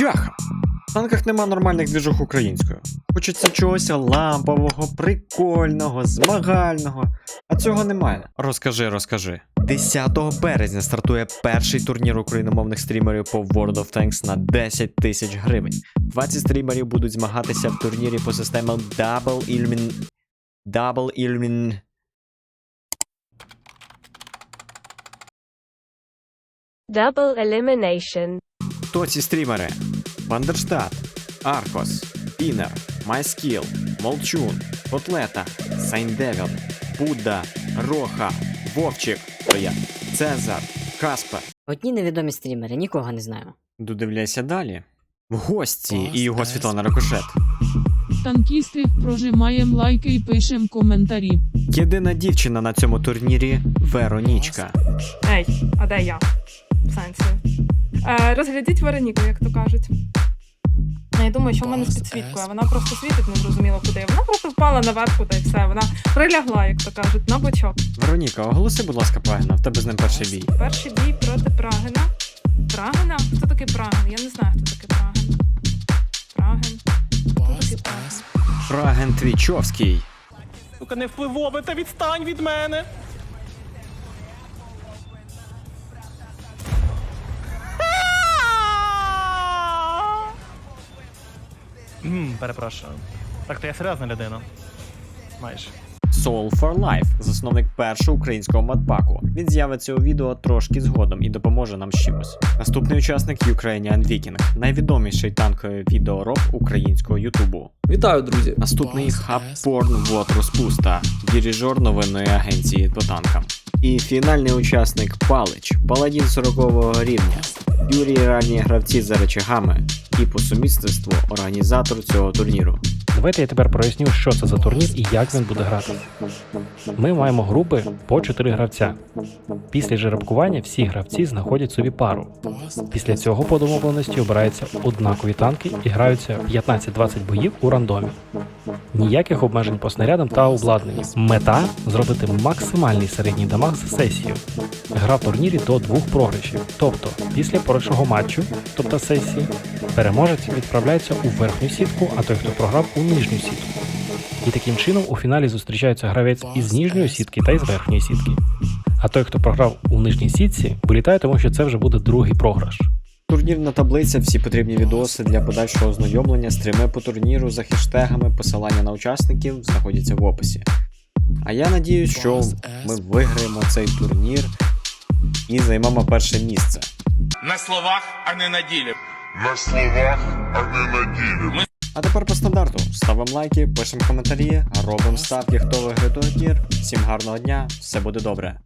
Бляха! В танках нема нормальних двіжок українською. Хочеться чогось лампового, прикольного, змагального. А цього немає. Розкажи, розкажи. 10 березня стартує перший турнір україномовних стрімерів по World of Tanks на 10 тисяч гривень. 20 стрімерів будуть змагатися в турнірі по системам Double Illumin... Double Illumin... Double elimination. Хто ці стрімери? Бандерштат, Аркос, Пінер, MySkill, Молчун, Котлета, Сайндевіл, Будда, Роха, Вовчик, то я, Цезар, Каспер. Одні невідомі стрімери, нікого не знаю. Додивляйся далі. В гості і його Світлана Рикошет. Танкісти, прожимаємо лайки і пишемо коментарі. Єдина дівчина на цьому турнірі Веронічка. Ей, а де я? В сенсі. Е, розглядіть Вероніку, як то кажуть. Я думаю, що в мене з підсвіткою. Вона просто світить незрозуміло куди. Вона просто впала наверху та й все. Вона прилягла, як то кажуть, на бочок. Вероніка, оголоси, будь ласка, Пагина, в тебе з ним перший бій. Перший бій проти Прагина. Прагина? Хто такий Прагин? Я не знаю, хто такий Прагин. Праген. Хто такий Прагин? Праген Твічовський. Сука, не впливове, та відстань від мене. Перепрошую. Так, то я серйозна людина. Майже. Soul for Life, засновник першого українського мадпаку. Він з'явиться у відео трошки згодом і допоможе нам з чимось. Наступний учасник Ukrainian Viking, найвідоміший танковий відеороб українського Ютубу. Вітаю, друзі! Наступний хаб Порн Вот Розпуста, дирижер новинної агенції по танкам. І фінальний учасник Палич, паладін 40 рівня. Юрій ранні гравці за речагами і по сумісництву організатор цього турніру. Давайте я тепер проясню, що це за турнір і як він буде грати. Ми маємо групи по 4 гравця. Після жеребкування всі гравці знаходять собі пару. Після цього по домовленості обираються однакові танки і граються 15-20 боїв у рандомі. Ніяких обмежень по снарядам та обладнанню. Мета зробити максимальний середній дамаг за сесію. Гра в турнірі до двох програшів. Тобто, після першого матчу, тобто сесії, переможець відправляється у верхню сітку, а той, хто програв, у нижню сітку. І таким чином у фіналі зустрічаються гравець із нижньої сітки та із верхньої сітки. А той, хто програв у нижній сітці, вилітає, тому що це вже буде другий програш. Турнірна таблиця, всі потрібні відоси для подальшого ознайомлення, стріми по турніру за хештегами, посилання на учасників знаходяться в описі. А я надіюсь, що ми виграємо цей турнір і займемо перше місце. На словах, а не на ділі. На словах, а не на ділі. А тепер по стандарту ставимо лайки, пишемо коментарі, робимо ставки, хто виграє турнір. Всім гарного дня, все буде добре.